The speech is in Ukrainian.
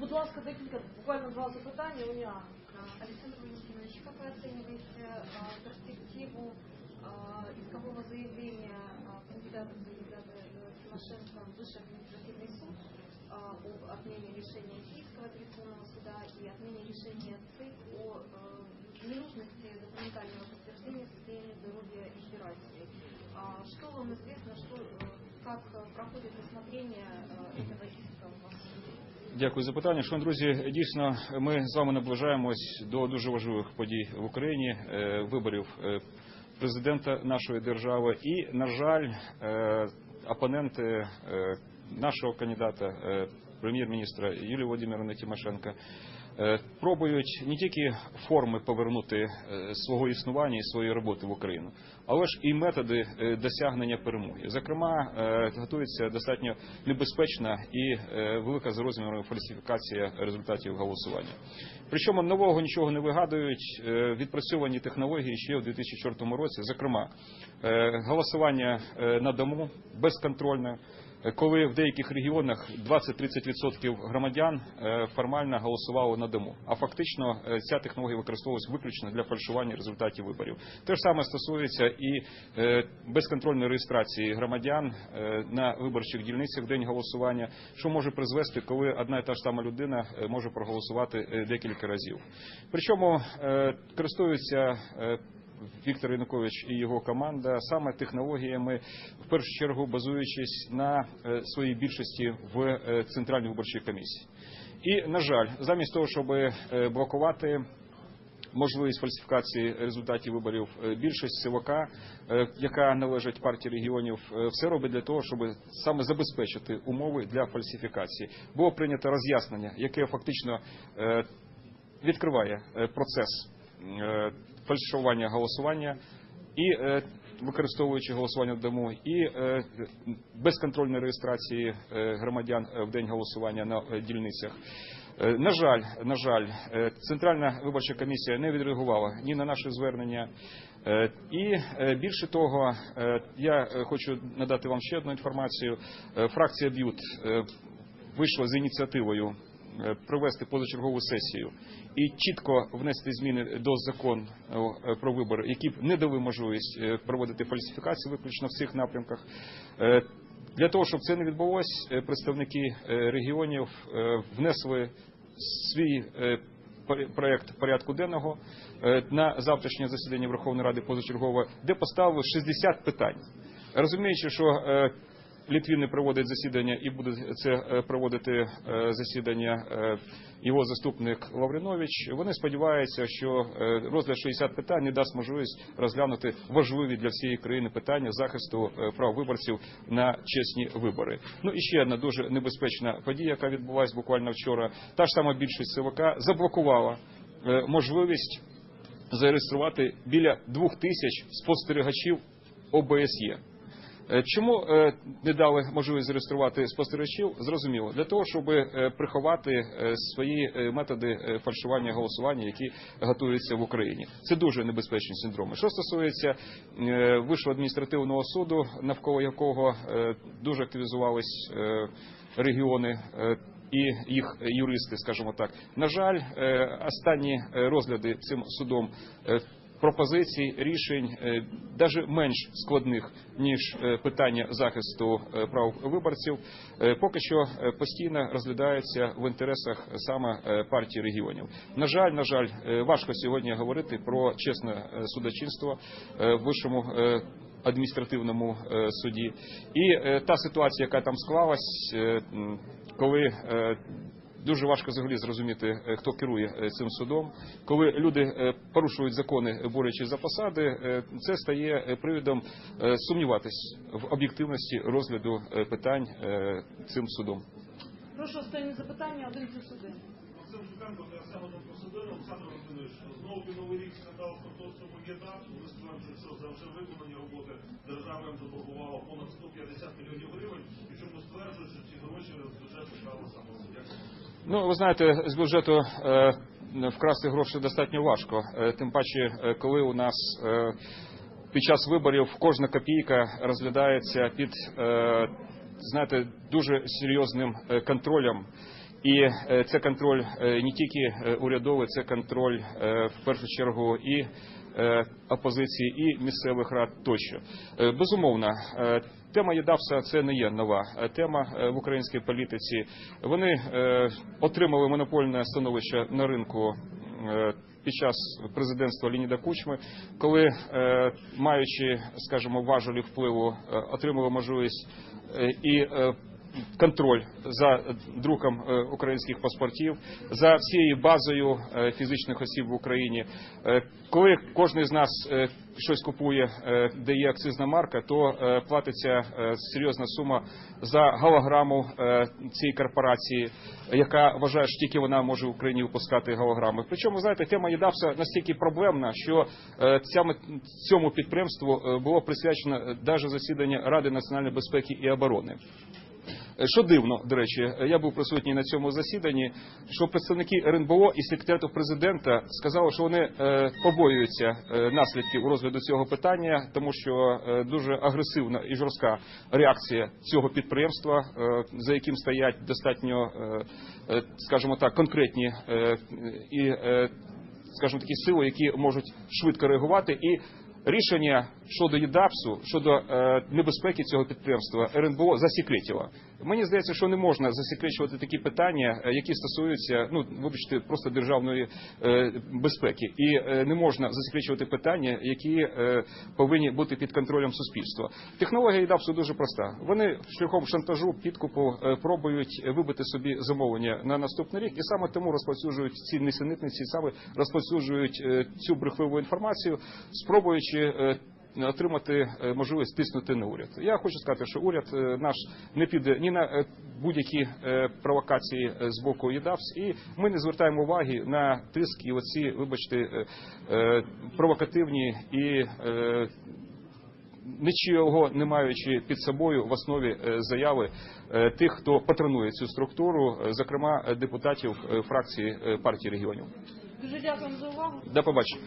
Будь ласка, декілька, буквально два запитання. Уніана. Александр Валентинович, вы оцениваете а, перспективу искового заявления кандидата в кандидаты э, Тимошенко в Высший административный суд об отмене решения Киевского апелляционного суда и отмене решения ЦИК о ненужности документального подтверждения состояния здоровья избирателей? Что вам известно, что, как проходит рассмотрение Дякую за питання. Шановні друзі, дійсно, ми з вами наближаємось до дуже важливих подій в Україні, е, виборів е, президента нашої держави. І, на жаль, е, опоненти нашого кандидата, прем'єр-міністра Юлії Володимировни Тимошенко, пробують не тільки форми повернути е, свого існування і своєї роботи в Україну, але ж і методи е, досягнення перемоги. Зокрема, е, готується достатньо небезпечна і е, велика за розміром фальсифікація результатів голосування. Причому нового нічого не вигадують. е, Відпрацьовані технології ще в 2004 році. Зокрема, е, голосування е, на дому безконтрольне. Коли в деяких регіонах 20-30% громадян е, формально голосували на дому, а фактично е, ця технологія використовувалась виключно для фальшування результатів виборів. Те ж саме стосується і е, безконтрольної реєстрації громадян на виборчих дільницях в день голосування, що може призвести, коли одна і та ж сама людина може проголосувати декілька разів. Причому користуються Віктор Янукович і його команда саме технологіями, в першу чергу базуючись на е, своїй більшості в е, центральній виборчій комісії. І на жаль, замість того, щоб е, блокувати можливість фальсифікації результатів виборів, більшість ЦВК, е, яка належить партії регіонів, все робить для того, щоб саме забезпечити умови для фальсифікації. Було прийнято роз'яснення, яке фактично відкриває процес фальшування голосування і е, використовуючи голосування в дому, і е, безконтрольної реєстрації е, громадян в день голосування на дільницях. На жаль, на жаль, центральна виборча комісія не відреагувала ні на наше звернення. І більше того, я хочу надати вам ще одну інформацію. Фракція Б'ют вийшла з ініціативою провести позачергову сесію і чітко внести зміни до закону е, про вибори, які б не дали можливість е, проводити фальсифікації виключно в цих напрямках. Е, Для того щоб це не відбулось, е, представники е, регіонів е, внесли свій е, проект порядку денного е, на завтрашнє засідання Верховної Ради позачергове, де поставили 60 питань. Розуміючи, що е, Літвін не проводить засідання і буде це е, проводити е, засідання його заступник Лавринович. Вони сподіваються, що е, розгляд 60 питань не дасть можливість розглянути важливі для всієї країни питання захисту е, прав виборців на чесні вибори. Ну і ще одна дуже небезпечна подія, яка відбулася буквально вчора. Та ж сама більшість ЦВК заблокувала е, можливість зареєструвати біля двох тисяч спостерігачів ОБСЄ. Е, Чому е, не дали можливість зареєструвати спостерігачів? Зрозуміло, для того, щоб е, приховати свої методи фальшування голосування, які готуються в Україні. Це дуже небезпечні синдроми. Що стосується вищого адміністративного суду, навколо якого дуже активізувались регіони. І їх юристи, скажімо так, на жаль, останні розгляди цим судом пропозицій, рішень навіть менш складних ніж е, питання захисту е, прав виборців, е, поки що е, постійно розглядаються в інтересах саме е, партії регіонів. На жаль, на жаль, е, важко сьогодні говорити про чесне е, судочинство е, в вищому. е, Адміністративному е, суді, і е, та ситуація, яка там склалась, е, коли е, Дуже важко взагалі зрозуміти, е, хто керує е, цим судом. Коли люди е, порушують закони, борючись за посади, це стає привідом сумніватись в об'єктивності розгляду питань цим судом. Прошу останні запитання, один плюс один. Максим Шукенко, ДСН один процедури, Олександр Володимирович, знову новий рік скандал з конторцією Магіда. Стверджують, за вже виконані роботи держава їм понад 150 мільйонів гривень, і чому стверджують, що ці гроші з бюджету вкрали саме. Ну, ви знаєте, з бюджету е, вкрасти гроші достатньо важко. Е, тим паче, е, коли у нас під час виборів кожна копійка розглядається під знаєте, дуже серйозним контролем. І е, це контроль е, не тільки е, урядовий, це контроль в першу чергу і опозиції, і місцевих рад тощо. Безумовно, тема ЄДАПСа це не є нова тема в українській політиці. Вони отримали монопольне становище на ринку. Під час президентства Леоніда Кучми, коли маючи, скажімо, важелі впливу, отримали можливість і контроль за друком е, українських паспортів, за всією базою е, фізичних осіб в Україні. Е, Коли кожен з нас е, щось купує, е, де є акцизна марка, то е, платиться е, серйозна сума за голограму е, цієї корпорації, яка вважає, що тільки вона може в Україні випускати голограми. Причому знаєте, тема ЄДАПСа настільки проблемна, що е, цьому підприємству е, було присвячено навіть засідання Ради національної безпеки і оборони. Е, Що дивно, до речі, е, я був присутній на цьому засіданні, що представники РНБО і секретаріату президента сказали, що вони е, побоюються наслідків розгляду цього питання, тому що дуже агресивна і жорстка реакція цього підприємства, за яким стоять достатньо, скажімо так, конкретні і скажімо такі сили, які можуть швидко реагувати і. Рішення щодо ЄДАПСу, щодо е, небезпеки цього підприємства РНБО засекретило. Мені здається, що не можна засекречувати такі питання, е, які стосуються, ну вибачте, просто державної е, безпеки, і е, не можна засекречувати питання, які е, повинні бути під контролем суспільства. Технологія ЄДАПСу дуже проста. Вони шляхом шантажу, підкупу е, пробують вибити собі замовлення на наступний рік, і саме тому розповсюджують ці несенітниці, саме розповсюджують е, цю брехливу інформацію, спробуючи. Е, Отримати е, можливість тиснути на уряд. Я хочу сказати, що уряд е, наш не піде ні на е, будь-які е, провокації е, з боку ЄДАПС, і ми не звертаємо уваги на тиск і оці, вибачте, е, е, провокативні і е, нічого не маючи під собою в основі е, заяви е, тих, хто патронує цю структуру, е, зокрема е, депутатів е, фракції е, партії регіонів. Дуже дякуємо за увагу. До побачення.